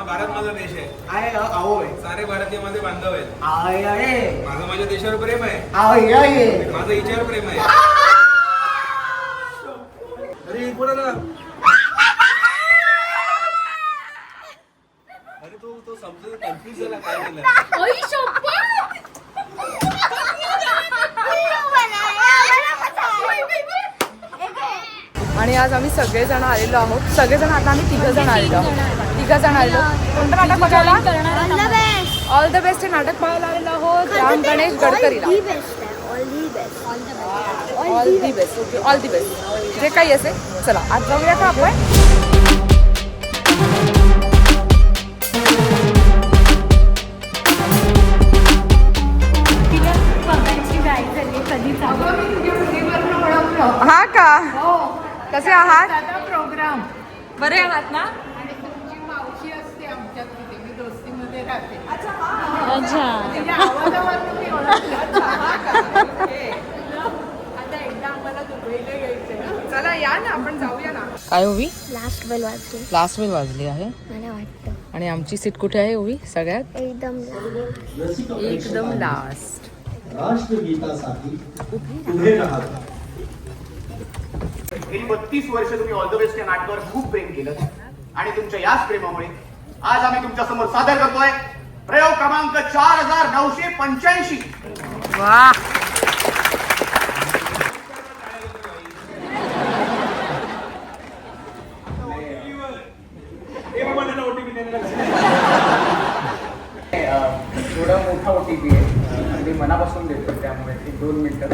हा भारत माझा देश आहे. आहे आओ आहे. सारे भारतीय माझे बांधव आहेत. आहे आहे. माझं माझ्या देशावर प्रेम आहे. आहे आहे. माझं हिच्यावर प्रेम आहे. अरे कोणाला अरे तो तो समजून कन्फ्युज झाला काय केलं आणि आज आम्ही सगळेजण आलेलो आहोत. सगळेजण आता आम्ही तिघ जण आलेलो आहोत. तिघ जण आलेलो कोणतं नाटक बघायला? ऑल द बेस्ट हे नाटक पाहायला आलेलो आहोत. Ram Ganesh गडकरीला. All the best okay all the best जे काही असेल चला आज जाऊया का आपण? हा का? कसे आहात? प्रोग्राम बरे आहात ना मावशी असते आमच्यात तिथे मी दोस्तीमध्ये राहते तिच्या आवाजावरून मी ओळखलं. आता एकदा आम्हाला दुबईला यायचंय. चला या ना आपण जाऊया ना. काय ओवी लास्ट बेल वाजली. लास्ट वेळ वाजली आहे. मला वाटतं. आणि आमची सीट कुठे आहे ओवी सगळ्यात? एकदम एकदम लास्ट राष्ट्रगीतासाठी उभे राहता गेली बत्तीस वर्ष तुम्ही ऑल द बेस्ट या नाटकावर खूप प्रेम केलं. आणि तुमच्या याच प्रेमामुळे आज आम्ही तुमच्यासमोर सादर करतोय. प्रयोग क्रमांक चार हजार नऊशे पंच्याऐंशी. थोडं मोठा ओ टी पी आहे. अगदी मनापासून देतो त्यामुळे एक दोन मिनटं.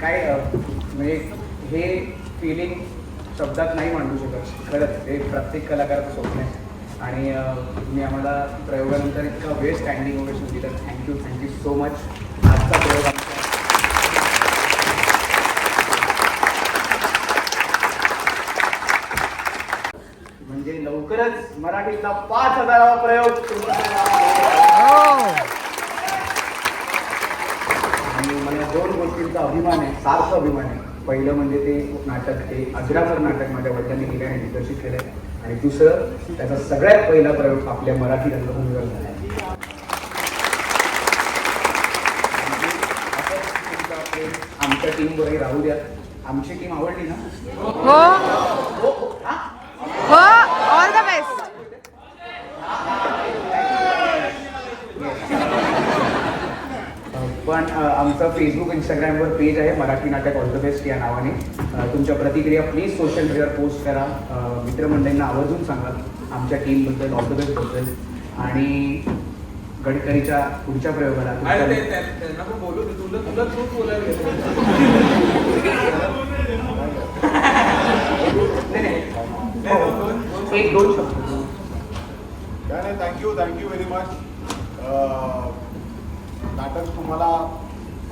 काय म्हणजे हे फिलिंग शब्दात नाही मांडू शकत. खरंच ते प्रत्येक कलाकाराचं स्वप्न आहे. आणि तुम्ही आम्हाला प्रयोगानंतर इतका वेळ स्टँडिंग ओवेशन दिलं. Thank you thank you so much आजचा प्रयोग आमचा म्हणजे लवकरच मराठीतला पाच हजारावा प्रयोग आणि मला दोन गोष्टींचा अभिमान आहे सारखा अभिमान आहे. पहिलं म्हणजे ते नाटक ते अजरामर नाटक माझ्या वडिलांनी केलं आणि विकसित आहे आणि दुसरं त्याचा सगळ्यात पहिला प्रयोग आपल्या मराठी रंगभूमीवर झाला आहे. आमच्या टीमवरही राहू द्या. आमची टीम आवडली ना हो हो ऑल द बेस्ट पण अ, आमचं फेसबुक इंस्टाग्रामवर पेज आहे मराठी नाटक ऑल द बेस्ट या नावाने. तुमच्या प्रतिक्रिया प्लीज सोशल मीडियावर पोस्ट करा. मित्रमंडळींना आवर्जून सांगा आमच्या टीमबद्दल ऑल द बेस्टबद्दल आणि गडकरीच्या पुढच्या प्रयोगाला एक दोन शब्द. थँक्यू थँक्यू व्हेरी मच नाटक तुम्हाला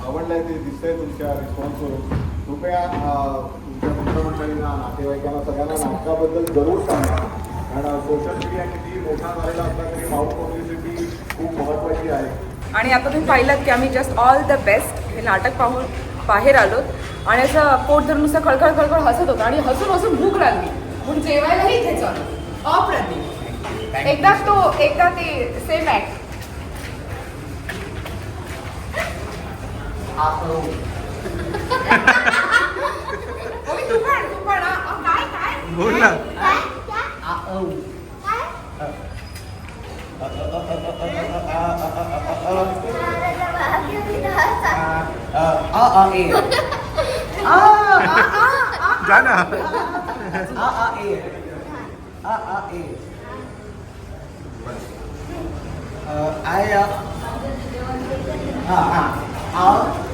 आवडलं आहे ते दिसतंय तुमच्या रिस्पॉन्सवरून कृपया तुमच्या मित्रमंडळींना नातेवाईकांना सगळ्यांना नाटकाबद्दल जरूर सांगा. कारण सोशल मीडिया किती मोठा झालेला असला तरी माउथ पब्लिसिटी खूप महत्त्वाची आहे. आणि आता तुम्ही पाहिलं की आम्ही जस्ट ऑल द बेस्ट हे नाटक पाहून बाहेर आलो आणि असं पोट धरून नुसतं खळखळ खळखळ हसत होतं. आणि हसून हसून भूक लागली. म्हणून जेवायलाही इथे अप्रतिम. एकदा तो एकदा ते same Aku. Ôi, chú phải, chú phải đó. Ông cái, cái. Bốn lần. Cái, cái. Aku. Cái. Ờ, ờ, ì. Ờ, ờ, ờ. Rắn à? Ờ, ờ, ì. Ờ, ờ, ì. Ờ, ai ạ? Ờ, à. Ờ.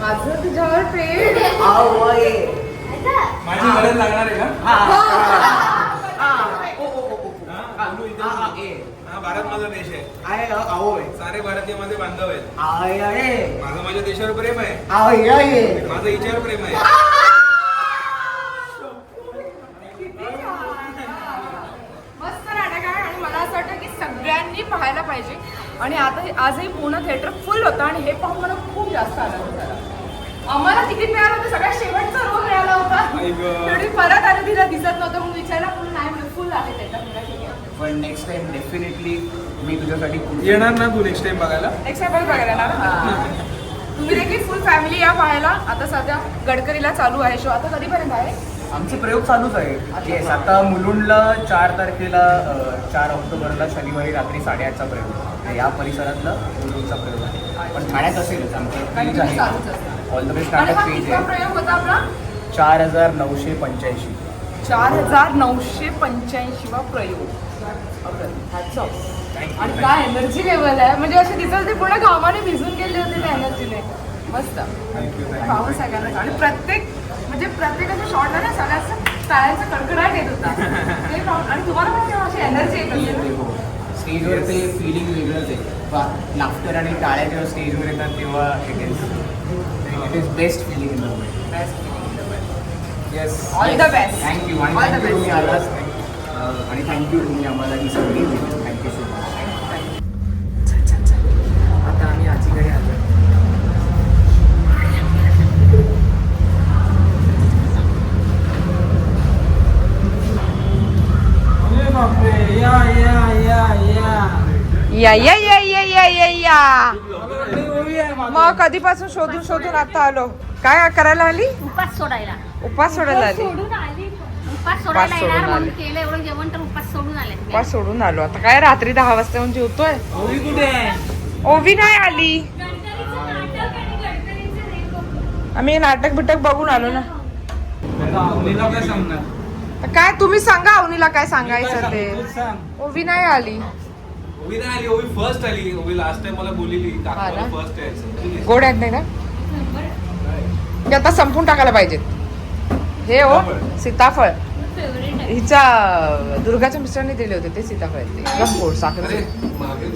माझं तुझ्यावर प्रेम माझी गरज लागणार आहे का? हा. हा भारत माझा देश आहे. आहे सारे भारतीय माझे बांधव आहेत. आहे आहे. माझं माझ्या देशावर प्रेम आहे. माझं हिच्यावर प्रेम आहे. मस्त नाटक आहे आणि मला असं वाटतं की सगळ्यांनी पाहायला पाहिजे. आणि आता आजही पूर्ण थिएटर फुल होतं आणि हे पाहून मला खूप जास्त आनंद झाला. आम्हाला तिकीट मिळालं होतं सगळ्यात शेवटचा रोल मिळाला होता. शेवटी परत आलं तिला दिसत नव्हतं म्हणून विचारला म्हणून नाही म्हणून फुल आहे पण नेक्स्ट टाइम डेफिनेटली मी तुझ्यासाठी खूप- येणार ना तू नेक्स्ट टाइम बघायला? नेक्स्ट टाइम बघायला येणार? ना? तुम्ही देखील फुल फॅमिली या पाहायला. आता सध्या गडकरीला चालू आहे शो आता कधीपर्यंत आहे? आमचे प्रयोग चालूच आहे येस आता मुलुंडला चार तारखेला चार ऑक्टोबरला शनिवारी रात्री साडेआठचा प्रयोग. आहे. या परिसरातला मुलुंडचा प्रयोग आहे. पण ठाण्यात असेलच आमचं ऑल द बेस्ट नाटक पेज आहे. प्रयोग होता आपला? चार हजार नऊशे पंच्याऐंशी. चार हजार नऊशे पंच्याऐंशी वा प्रयोग. आणि काय एनर्जी लेवल आहे? म्हणजे असे दिसत ते पूर्ण घामाने भिजून गेले होते त्या एनर्जीने मस्त. पाहून सगळ्यांना. आणि प्रत्येक म्हणजे प्रत्येकाच्या शॉर्टला ना सगळ्याचा टाळ्यांचा कडकडाट येत होता. आणि तुम्हाला पण तेव्हा अशी एनर्जी येत स्टेजवर ते फिलिंग वेगळंच आहे. लाफ्टर आणि टाळ्या जेव्हा स्टेजवर येतात तेव्हा it is it is best feeling in the world yes All the best. Thank you आणि All the thank you best. तुम्ही आलाच अं, आणि थँक्यू तुम्ही आम्हाला ही संधी दिली थँक्यू सो मच आता आम्ही आजीकडे आलो या या या या या या या मग कधीपासून शोधून शोधून आता आलो? काय करायला आली? उपास सोडायला. उपास सोडायला आली. सोडून आली. उपास सोडायला सोडून येणार आली. म्हणून केलं एवढं जेवण तर उपास सोडून आले. उपास सोडून आलो. आता काय रात्री दहा वाजता येऊन जेवतोय? ओवी नाही आली. आम्ही नाटक बिटक बघून आलो ना. काय सांगणार? तर काय तुम्ही सांगा अवनीला काय सांगायचं ते? तूच सांग. ओवी नाही आली. ओवी नाही आली ओवी फर्स्ट आली ओवी लास्ट टाइम मला बोललेली हा काका ना? फर्स्ट यायचं गोड आहेत नाही का ते आता संपून टाकायला पाहिजेत हे हो सीताफळ हिच्या दुर्गाच्या मिस्टरांनी दिले होते ते सीताफळ एकदम गोड साखर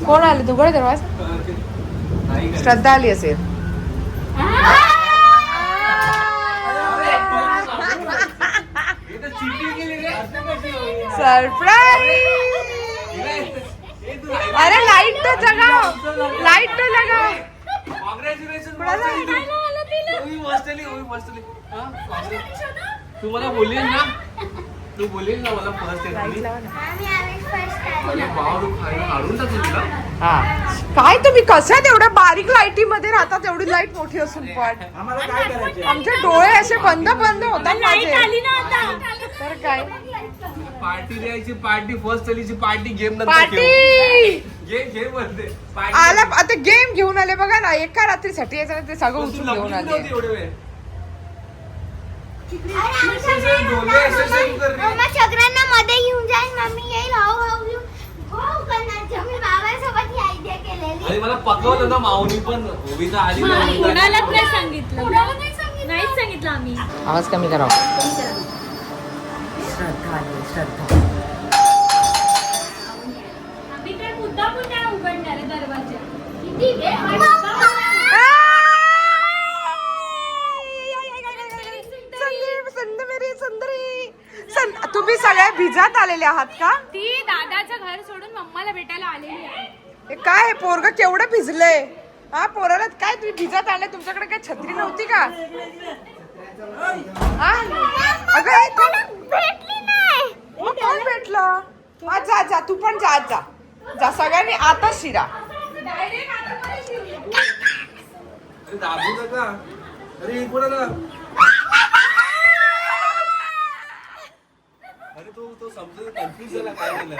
कोण आले तू गडे दरवाज. श्रद्धा आली असेल हे. सरप्राईज हे. अरे लाइट तो जगाव लाइट तो लगाव Congratulations, कुणाला? मस्त आली. ओवी मस्त आली, ओवी मस्त आली. हा? तू मला बोलली ना? तू बोलली ना मला फर्स्ट हा. काय तुम्ही कसं तेवढ्या बारीक लाईटी मध्ये राहता तेवढी लाइट मोठी असून पण? आम्हाला काय करायचं? आमचे डोळे असे बंद बंद होतात माझे. तर काय? पार्टी द्यायची पार्टी फर्स्ट आलीची पार्टी गेम नंतर पार्टी! गेम गेम म्हणते आला आता गेम घेऊन आले बघा ना एका रात्रीसाठी याचं ते सगळं उचलून घेऊन आले. एवढे वेळ? सगळ्यांना मध्ये घेऊन जाईल मम्मी येईल हाऊ हाऊ घेऊन. ही आणि मला पकवलं ना माऊनी पण आली कुणालाच नाही सांगितलं? नाहीच सांगितलं आम्ही. आवाज कमी करा. मेरी सुंदरी सं- तुम्ही सगळे भिजत आलेले आहात का ती दादाचं घर सोडून मम्माला भेटायला आलेली आहे हे काय हे पोरग केवढं भिजलंय हा पोराला काय तुम्ही भिजत आले तुमच्याकडे काय छत्री नव्हती का हा? अगं हे कोण- भेटली नाही मग कोण भेटलं? हा जा जा तू पण जा जा. जा सगळ्यांनी आता शिरा. अरे दाबू नका. अरे हे कोणाला? अरे तो तो समजून कन्फ्युज झाला काय केलं.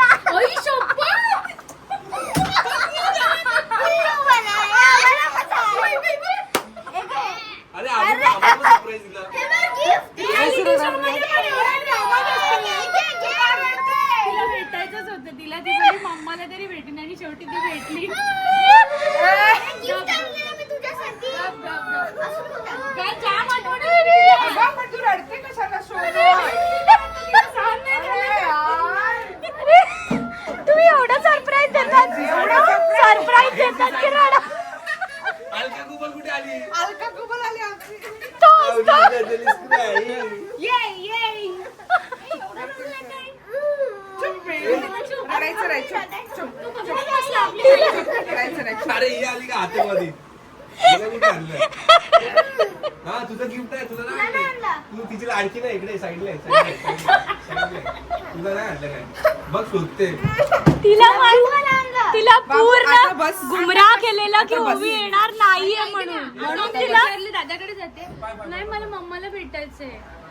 अरे सरप्राईज दिला हे बघ, gift. तिला भेटायचंच होतं तिला ती बोलली मम्माला तरी भेटेन आणि शेवटी ती भेटली Gift आणलेलं मी तुझ्यासाठी. असं बोलतात. काय जाम आठवण अगं, पण तू रडते कशाला तुम्ही एवढा सरप्राईज देतात सरप्राईज देतात की रडा अलका कुबल कुठे आली अलका कुबल आली आमची चुप बेबी. रडायचं नाही चुप चुप चुप रडायचं नाही अरे ही हा तुझं गिफ्ट आहे तुला नाही. तू तिची लाडकी नाही इकडे साईडला. तुला नाही आणलं काय बघ शोधते तिला. तिला पूर्ण बस. गुमराह केलेला की. ओवी येणार नाहीये म्हणून म्हणून तिला दादाकडे जाते नाही मला मम्माला भेटायचंय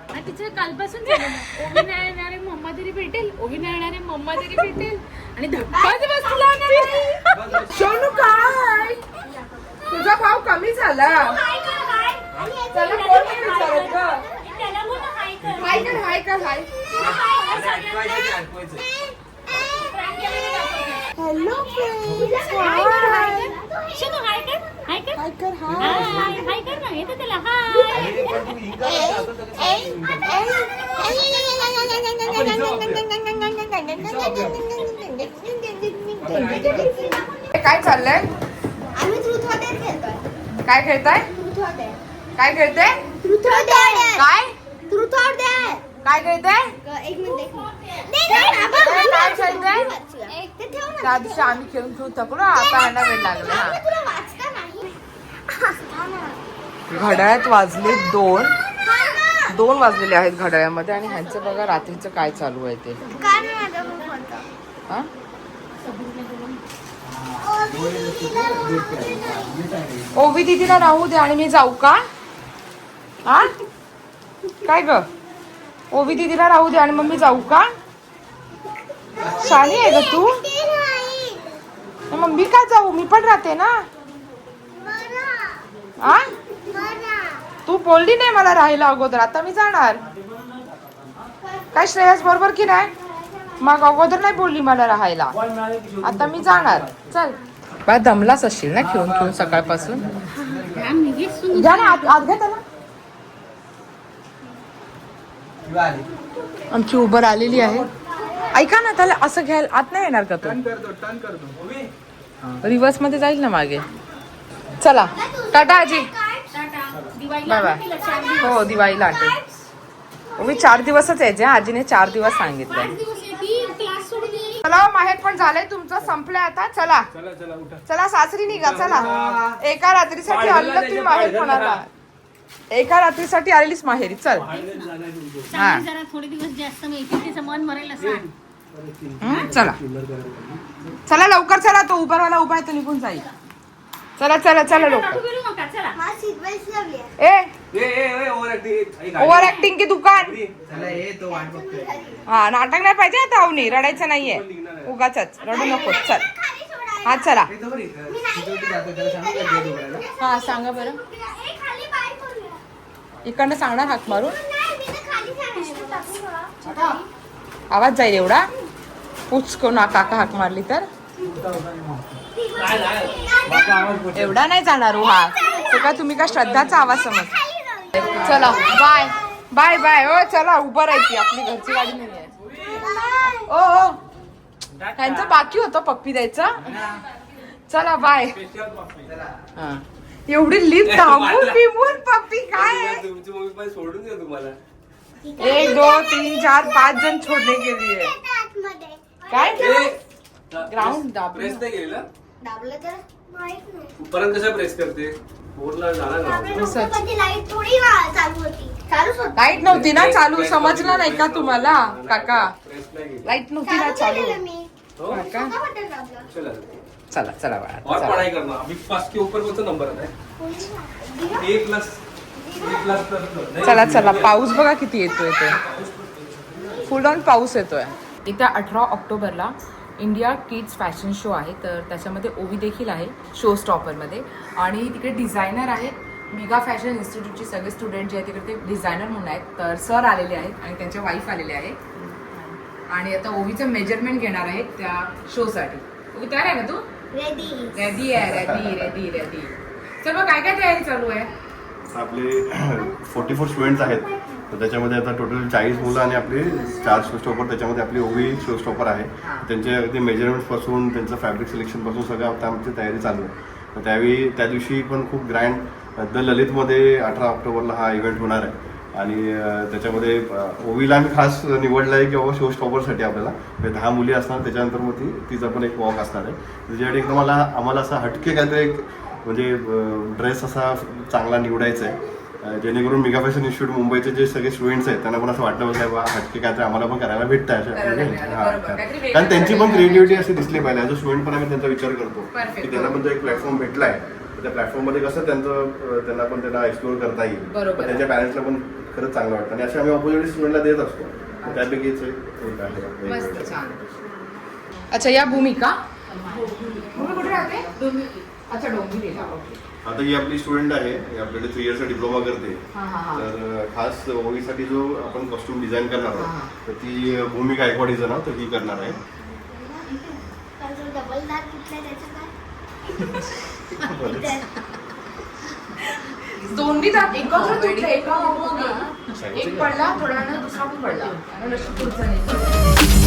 आणि तिचं कालपासून. ओवी नाही येणार मम्मा तरी भेटेल ओवी नाही येणार मम्मा तरी भेटेल आणि धक्काच बसला नाही. सोनू काय तुझा भाव कमी झाला हाय कर, हाय. आणि याचं त्याला कोण नाही विचारत गं? त्याला बोल ना, हाय कर. हाय कर हाय कर हाय ऐकवायचं ते ऐकवायचं हॅलो? हे काय चाललंय? dare खेळतोय. काय खेळताय. काय काय खेळते एक. त्या दिवशी आम्ही खेळून खेळून थकलो आता यांना वेळ लागला. हा. हा. घड्याळात वाजले दोन. दोन वाजलेले आहेत घड्याळामध्ये आणि ह्यांचं बघा रात्रीचं काय चालू आहे ते. ओवी दीदीला राहू दे आणि मी जाऊ का? हा? काय ग? ओवी दीदीला राहू दे आणि मग मी जाऊ का? शानी आहे ग तू. ते नाही. मग मी का जाऊ? मी पण राहते ना. हा बरं. तू बोलली नाही मला राहायला अगोदर. आता मी जाणार. काय श्रेयस बरोबर की नाही? मग अगोदर नाही बोलली मला राहायला. आता मी जाणार. चल. बा दमलाच असशील ना खेळून खेळून सकाळपासून घ्या ना आत आत घ्या त्याला. आमची उबर आलेली आहे. ऐका ना त्याला असं घ्यायला आत नाही येणार का तो? रिवर्समध्ये जाईल ना मागे. चला. टाटा आजी. हो दिवाळीला आटे मी चार दिवसच यायचे. आजीने चार दिवस सांगितलं चला माहेर पण झालंय तुमचं. संपलंय आता. चला. चला चला उठा. चला सासरी निघा. चला. एका रात्रीसाठी आलेलं तुम्ही माहेर कोणाला? एका रात्रीसाठी आलेलीच माहेरी चल हा जरा थोडे दिवस जास्त मिळतील तिचं मन भरायला सांग हं, चला चला लवकर चला तो उबरवाला उभा आहे तो निघून जाईल चला चला चला लवकर नका चला हा लावली आहे. ए ओव्हर ऍक्टिंग की दुकान चला ये तो वाट बघतोय हा नाटक नाही पाहिजे आता अवनी रडायचं नाहीये उगाच रडू नको चल खाली. हा चला हे तो बरी सिक्युरिटी जातो त्याला सांगू का हा बरं. इकडनं सांगणार हाक मारून. नाही, मी तर खाली सांगितलं. आवाज जाईल एवढा. पुचको ना काका हाक मारली तर. एवढा नाही जाणार हो हा. ते काय तुम्ही का श्रद्धाचा आवाज समज. चला बाय. Bye bye. हो चला उभं राहायची आपली घरची गाडी नाही आहे. ओ ओ. त्यांचं बाकी होतं पप्पी द्यायचं. चला बाय. हा. एवढी लिफ्ट थांबून बिंबून पप्पी काय? आहे? तुमची मम्मी पण सोडून देऊ तुम्हाला एक दोन तीन चार पाच जण छोडने के लिए येतं आतमध्ये. काय ग्राउंड दाबलं. प्रेस नाही केलेलं? दाबलं तर माहीत नाही. परत कसं प्रेस करते? बोर्डला जाणार दाबलं ना नव्हतं, पण ती लाइट थोडी वा- चालू होती. चालूच होती. लाइट नव्हती ना चालू समजलं नाही का तुम्हाला काका? प्रेस नाही. केली. लाइट नव्हती ना चालू चालू. केलेलं मी. हो? काका? स्वतः बटन दाबलं. चला. चला चला बाळा और चला. पढ़ाई करना। अभी पास के ऊपर कौन सा नंबर है। प्लस ए प्लस प्लस चला चला. पाऊस बघा किती येतोय तो. फुल ऑन पाऊस येतोय. येत्या अठरा ऑक्टोबरला इंडिया किड्स फॅशन शो आहे तर त्याच्यामध्ये ओवी देखील आहे शो स्टॉपरमध्ये आणि तिकडे डिझायनर आहेत मिगा फॅशन इन्स्टिट्यूटचे सगळे स्टुडंट जे आहेत तिकडे ते डिझायनर म्हणून आहेत. तर सर आलेले आहेत आणि त्यांच्या वाईफ आलेले आहेत. आणि आता ओवीचं मेजरमेंट घेणार आहेत त्या शोसाठी ओवी तयार आहे ना तू? रेडी रेडी आहे रेडी रेडी रेडी चल मग काय काय तयारी चालू आहे? आपले फोर्टी फोर स्टुडंट्स आहेत. तर त्याच्यामध्ये आता टोटल चाळीस मुलं आणि आपले चार शो स्टॉपर त्याच्यामध्ये आपली ओवी शो स्टॉपर आहे त्यांचे अगदी मेजरमेंट्सपासून त्यांचं फॅब्रिक सिलेक्शनपासून सगळं आता आमची तयारी चालू आहे. तर त्यावेळी त्या दिवशी पण खूप ग्रँड द ललितमध्ये अठरा ऑक्टोबरला हा इव्हेंट होणार आहे. आणि त्याच्यामध्ये ओवीला आम्ही खास निवडलं आहे की बाबा शो स्टॉपरसाठी आपल्याला. म्हणजे दहा मुली असणार त्याच्यानंतर मग ती तिचा पण एक वॉक असणार आहे. त्याच्यासाठी एकदम मला आम्हाला असा हटके काहीतरी एक म्हणजे ड्रेस असा चांगला निवडायचा आहे. जेणेकरून मेगा फॅशन इन्स्टिट्यूट मुंबईचे जे सगळे स्टुडंट्स आहेत त्यांना पण असं वाटलं पाहिजे बा हटके काय तर आम्हाला पण करायला भेटतं अशा म्हणजे. काहीतरी कारण त्यांची पण क्रिएटिव्हिटी अशी दिसली पाहिजे. ॲज अ स्टुडंट पण आम्ही त्यांचा विचार करतो. की त्यांना पण जो एक प्लॅटफॉर्म भेटलाय तर त्या प्लॅटफॉर्ममध्ये कसं त्यांचं त्यांना पण त्यांना एक्सप्लोर करता येईल. त्यांच्या पॅरेंट्सला पण खरंच चांगलं वाटतं. आणि असे आम्ही ऑपॉर्च्युनिटी स्टुडंटला देत असतो. तर त्यापैकीच एक आहे. मस्त छान. अच्छा या भूमिका? भूमी कुठे राहते? अच्छा डोंबिवलीला ओके. आता ही आपली स्टुडंट आहे. ही आपल्याकडे थ्री इयर्सचा डिप्लोमा करते. हा हा हा. तर खास ओवीसाठी जो आपण कॉस्ट्युम डिझाईन करणार. आहोत तर ती अं, भूमी गायकवाडीचं नाव तर ही करणार आहे. डबल त्याचं काय दोन्ही दात एकत्र तुटले एका एक. पडला वेळानं दुसरा पण पडला. आणि नशीब पुढचा नाही